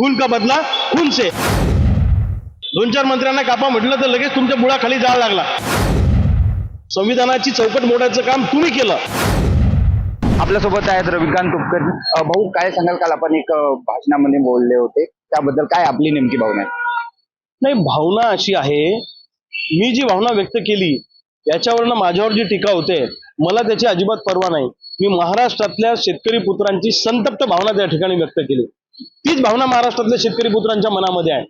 खून का बदला? खून से. दोन चार मंत्र्यांना कापा म्हटलं तर लगेच तुमच्या मुळाखाली जाळ लागला. संविधानाची चौकट मोडायचं काम तुम्ही केलं. आपल्यासोबत आहेत रविकांत तुपकर. भाऊ काय सांगाल? काल आपण एक भाषणामध्ये बोलले होते. त्याबद्दल काय आपली नेमकी भावना आहे? नाही भावना अशी आहे. मी जी भावना व्यक्त केली याच्यावरनं माझ्यावर जी टीका होते मला त्याची अजिबात पर्वा नाही. मी महाराष्ट्रातल्या शेतकरी पुत्रांची संतप्त भावना त्या ठिकाणी व्यक्त केली. तीच भावना महाराष्ट्रातल्या शेतकरी पुत्रांच्या मनामध्ये आहे.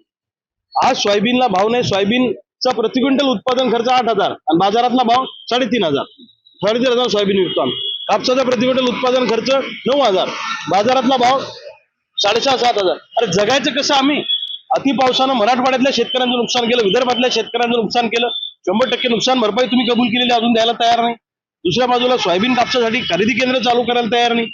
आज सोयाबीनला भाव नाही सोयाबीनचा प्रति क्विंटल उत्पादन खर्च आठ हजार आणि बाजारातला भाव साडेतीन हजार. साडेतीन हजार सोयाबीन विकतो आम्ही. कापसाचा प्रति क्विंटल उत्पादन खर्च नऊ हजार. बाजारातला भाव साडेसहा सात हजार. अरे जगायचं कसं आम्ही? अति पावसानं मराठवाड्यातल्या शेतकऱ्यांचं नुकसान केलं विदर्भातल्या शेतकऱ्यांचं नुकसान केलं. शंभर टक्के नुकसान भरपाई तुम्ही कबूल केलेली अजून द्यायला तयार नाही. दुसऱ्या बाजूला सोयाबीन कापसासाठी खरेदी केंद्र चालू करायला तयार नाही.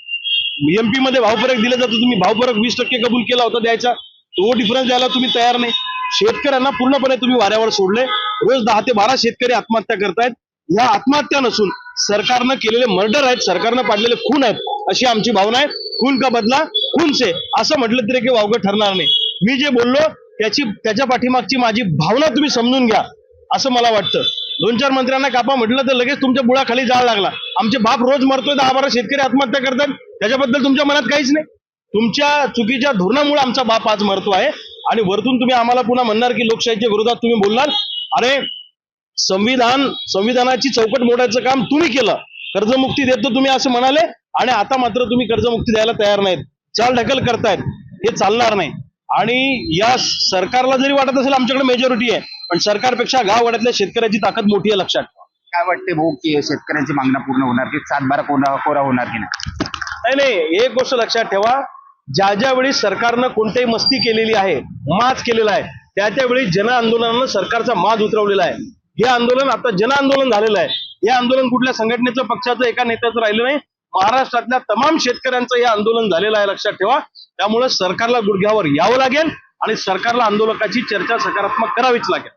एमपी मध्ये भावफरक दिला जातो तुम्ही भावफरक वीस टक्के कबूल केला होता द्यायचा तो डिफरन्स द्यायला तुम्ही तयार नाही. शेतकऱ्यांना पूर्णपणे तुम्ही वाऱ्यावर सोडले. रोज दहा ते बारा शेतकरी आत्महत्या करतायत. ह्या आत्महत्या नसून सरकारनं केलेले मर्डर आहेत सरकारनं पाडलेले खून आहेत अशी आमची भावना आहे. खून का बदला? खून से असं म्हटलं तरी काही वावगं ठरणार नाही. मी जे बोललो त्याची त्याच्या पाठीमागची माझी भावना तुम्ही समजून घ्या असं मला वाटतं. दोन चार मंत्र्यांना कापा म्हटलं तर लगेच तुमच्या बुळाखाली जाळ लागला. आमचे बाप रोज मरतोय दहा बारा शेतकरी आत्महत्या करतात. त्याच्याबद्दल तुमच्या मनात काहीच नाही. तुमच्या चुकीच्या धोरणामुळे आमचा बाप आज मरतो आहे. आणि वरतून तुम्ही आम्हाला पुन्हा म्हणणार की लोकशाहीच्या विरोधात तुम्ही बोलणार. अरे संविधान संविधानाची चौकट मोडायचं काम तुम्ही केलं. कर्जमुक्ती देतो तुम्ही असं म्हणाले. आणि आता मात्र तुम्ही कर्जमुक्ती द्यायला तयार नाहीत. चाल ढकल करतायत. हे चालणार नाही. आणि या सरकारला जरी वाटत असेल आमच्याकडे मेजॉरिटी आहे पण सरकारपेक्षा गाववाड्यातल्या शेतकऱ्याची ताकद मोठी आहे लक्षात ठेवा. काय वाटते भाऊ की शेतकऱ्यांची मागण्या पूर्ण होणार की सातबारा कोणा कोरा होणार की नाही? नाही नाही एक गोष्ट लक्षात ठेवा. ज्या ज्या वेळी सरकारनं कोणत्याही मस्ती केलेली आहे माज केलेला आहे त्या त्यावेळी जन आंदोलनानं सरकारचा माज उतरवलेला आहे. हे आंदोलन आता जन आंदोलन झालेलं आहे. हे आंदोलन कुठल्या संघटनेचं पक्षाचं एका नेत्याचं राहिलं नाही. महाराष्ट्रातल्या तमाम शेतकऱ्यांचं हे आंदोलन झालेलं आहे लक्षात ठेवा. त्यामुळे सरकारला गुडघ्यावर यावं लागेल आणि सरकारला आंदोलकाची चर्चा सकारात्मक करावीच लागेल.